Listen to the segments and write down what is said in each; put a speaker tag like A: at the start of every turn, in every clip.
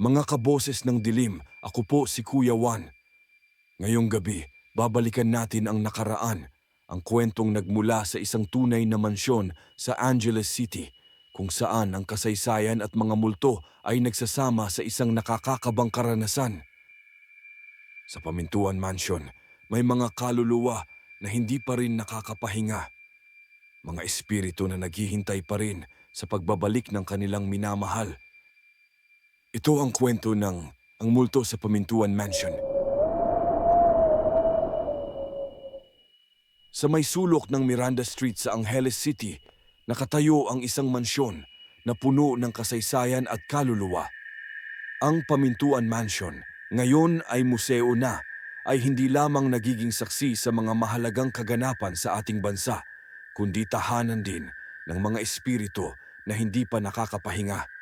A: Mga kaboses ng dilim, ako po si Kuya Juan. Ngayong gabi, babalikan natin ang nakaraan, ang kwentong nagmula sa isang tunay na mansyon sa Angeles City, kung saan ang kasaysayan at mga multo ay nagsasama sa isang nakakakabang karanasan. Sa Pamintuan Mansion, may mga kaluluwa na hindi pa rin nakakapahinga. Mga espiritu na naghihintay pa rin sa pagbabalik ng kanilang minamahal. Ito ang kwento ng Ang Multo sa Pamintuan Mansion. Sa may sulok ng Miranda Street sa Angeles City, nakatayo ang isang mansyon na puno ng kasaysayan at kaluluwa. Ang Pamintuan Mansion, ngayon ay museo na, ay hindi lamang nagiging saksi sa mga mahalagang kaganapan sa ating bansa, kundi tahanan din ng mga espiritu na hindi pa nakakapahinga.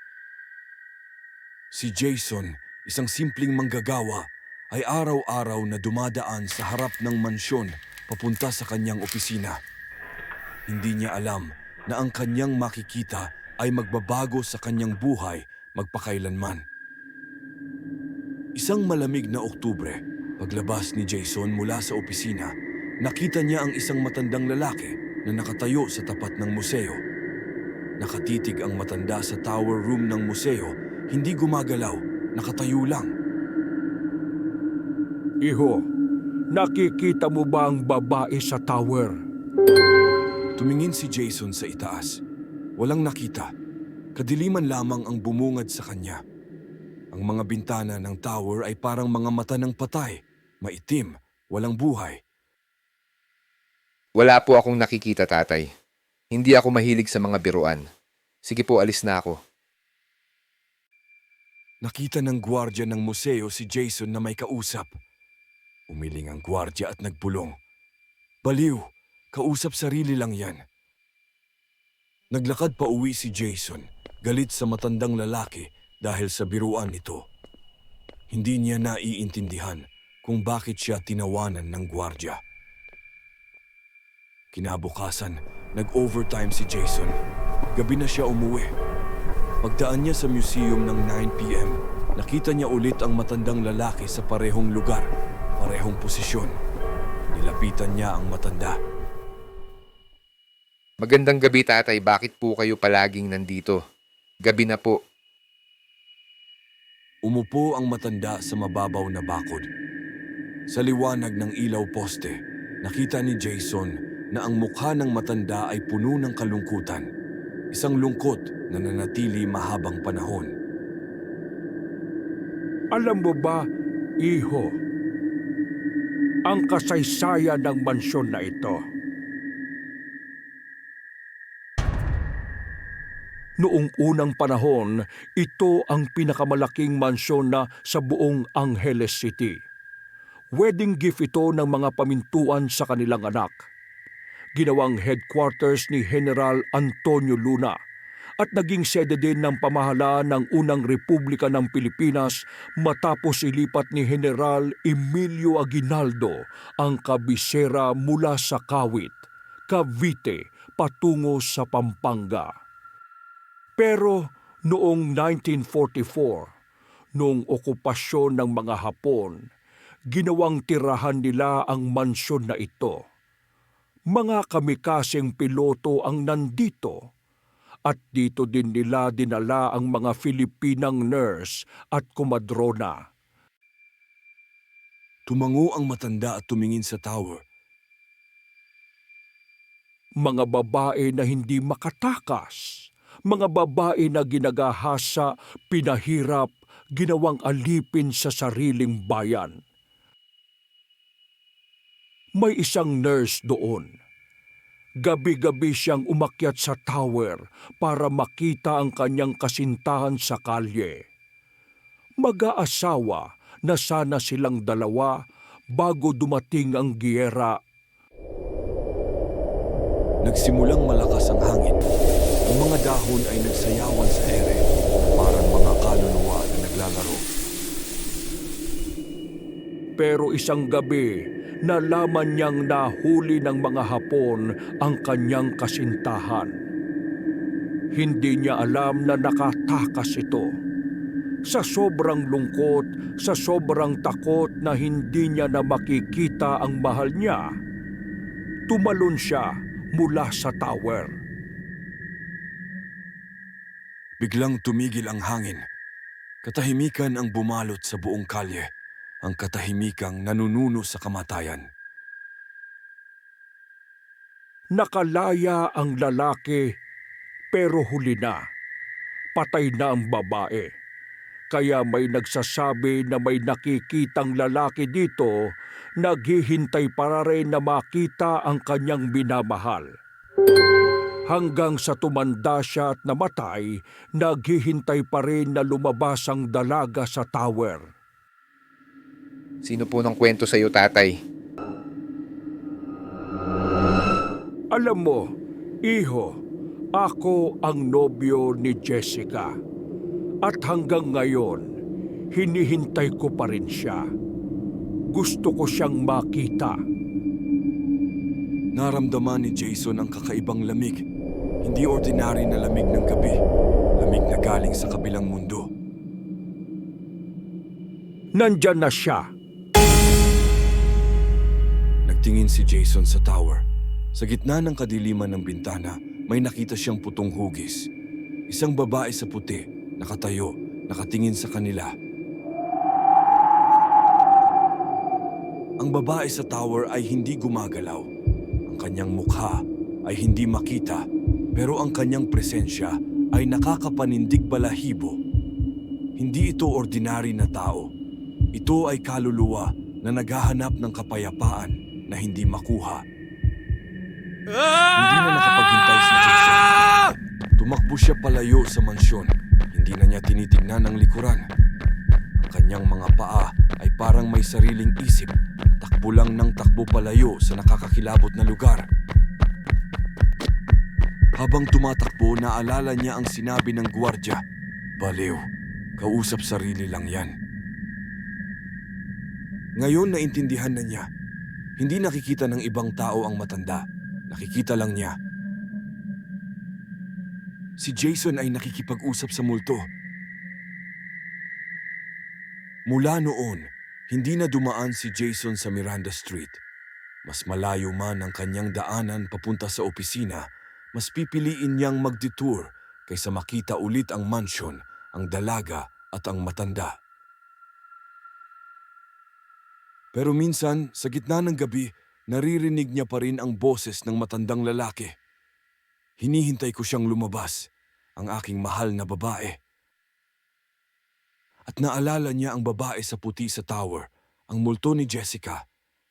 A: Si Jason, isang simpleng manggagawa, ay araw-araw na dumadaan sa harap ng mansyon papunta sa kanyang opisina. Hindi niya alam na ang kanyang makikita ay magbabago sa kanyang buhay magpakailanman. Isang malamig na Oktubre, paglabas ni Jason mula sa opisina, nakita niya ang isang matandang lalaki na nakatayo sa tapat ng museo. Nakatitig ang matanda sa tower room ng museo, hindi gumagalaw, nakatayo lang.
B: Iho, nakikita mo ba ang babae sa tower?
A: Tumingin si Jason sa itaas. Walang nakita. Kadiliman lamang ang bumungad sa kanya. Ang mga bintana ng tower ay parang mga mata ng patay, maitim, walang buhay.
C: Wala po akong nakikita, tatay. Hindi ako mahilig sa mga biruan. Sige po, alis na ako.
A: Nakita ng gwardya ng museo si Jason na may kausap. Umiling ang gwardya at nagpulong. Baliw, kausap sarili lang yan. Naglakad pa uwi si Jason, galit sa matandang lalaki dahil sa biruan nito. Hindi niya naiintindihan kung bakit siya tinawanan ng gwardya. Kinabukasan, nag-overtime si Jason. Gabi na siya umuwi. Pagdaan niya sa museum ng 9pm, nakita niya ulit ang matandang lalaki sa parehong lugar, parehong posisyon. Nilapitan niya ang matanda.
C: Magandang gabi, tatay. Bakit po kayo palaging nandito? Gabi na po.
A: Umupo ang matanda sa mababaw na bakod. Sa liwanag ng ilaw poste, nakita ni Jason na ang mukha ng matanda ay puno ng kalungkutan. Isang lungkot na nanatili mahabang panahon.
B: Alam mo ba, Iho, ang kasaysayan ng mansyon na ito? Noong unang panahon, ito ang pinakamalaking mansyon na sa buong Angeles City. Wedding gift ito ng mga pamintuan sa kanilang anak. Ginawang headquarters ni General Antonio Luna at naging sede din ng pamahalaan ng unang Republika ng Pilipinas matapos ilipat ni General Emilio Aguinaldo ang kabisera mula sa Kawit, Cavite, patungo sa Pampanga. Pero noong 1944, noong okupasyon ng mga Hapon, ginawang tirahan nila ang mansyon na ito. Mga kamikaseng piloto ang nandito at dito din nila dinala ang mga Filipinang nurse at kumadrona.
A: Tumango ang matanda at tumingin sa tower.
B: Mga babae na hindi makatakas, mga babae na ginagahasa, pinahirap, ginawang alipin sa sariling bayan. May isang nurse doon. Gabi-gabi siyang umakyat sa tower para makita ang kanyang kasintahan sa kalye. Mag-aasawa na sana silang dalawa bago dumating ang giyera
A: Nagsimulang malakas ang hangin. Ang mga dahon ay nagsayawan sa ere, parang mga kaluluwa na naglalaro.
B: Pero isang gabi, nalaman niyang nahuli ng mga Hapon ang kanyang kasintahan. Hindi niya alam na nakatakas ito. Sa sobrang lungkot, sa sobrang takot na hindi niya na makikita ang mahal niya, tumalon siya mula sa tower.
A: Biglang tumigil ang hangin. Katahimikan ang bumalot sa buong kalye. Ang katahimikang nanununo sa kamatayan.
B: Nakalaya ang lalaki pero huli na. Patay na ang babae. Kaya may nagsasabi na may nakikitang lalaki dito, naghihintay para rin na makita ang kanyang binamahal. Hanggang sa tumanda siya at namatay, naghihintay pa rin na lumabas ang dalaga sa tower.
C: Sino po ng kwento sa iyo, tatay?
B: Alam mo, iho, ako ang nobyo ni Jessica. At hanggang ngayon, hinihintay ko pa rin siya. Gusto ko siyang makita.
A: Naramdaman ni Jason ang kakaibang lamig. Hindi ordinary na lamig ng gabi. Lamig na galing sa kabilang mundo.
B: Nandyan na siya.
A: Nagtingin si Jason sa tower. Sa gitna ng kadiliman ng bintana, may nakita siyang putong hugis. Isang babae sa puti, nakatayo, nakatingin sa kanila. Ang babae sa tower ay hindi gumagalaw. Ang kanyang mukha ay hindi makita, pero ang kanyang presensya ay nakakapanindig balahibo. Hindi ito ordinary na tao. Ito ay kaluluwa na naghahanap ng kapayapaan na hindi makuha. Hindi na nakapaghintay si Jason. Tumakbo siya palayo sa mansyon. Hindi na niya tinitingnan ang likuran. Ang kanyang mga paa ay parang may sariling isip. Takbo lang ng takbo palayo sa nakakakilabot na lugar. Habang tumatakbo, naalala niya ang sinabi ng gwardya. Baliw, kausap sarili lang yan. Ngayon naintindihan na niya. Hindi nakikita ng ibang tao ang matanda. Nakikita lang niya. Si Jason ay nakikipag-usap sa multo. Mula noon, hindi na dumaan si Jason sa Miranda Street. Mas malayo man ang kanyang daanan papunta sa opisina, mas pipiliin niyang magdetour kaysa makita ulit ang mansyon, ang dalaga at ang matanda. Pero minsan, sa gitna ng gabi, naririnig niya pa rin ang boses ng matandang lalaki. Hinihintay ko siyang lumabas, ang aking mahal na babae. At naalala niya ang babae sa puti sa tower, ang multo ni Jessica,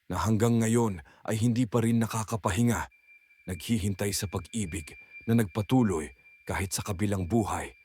A: na hanggang ngayon ay hindi pa rin nakakapahinga, naghihintay sa pag-ibig na nagpatuloy kahit sa kabilang buhay.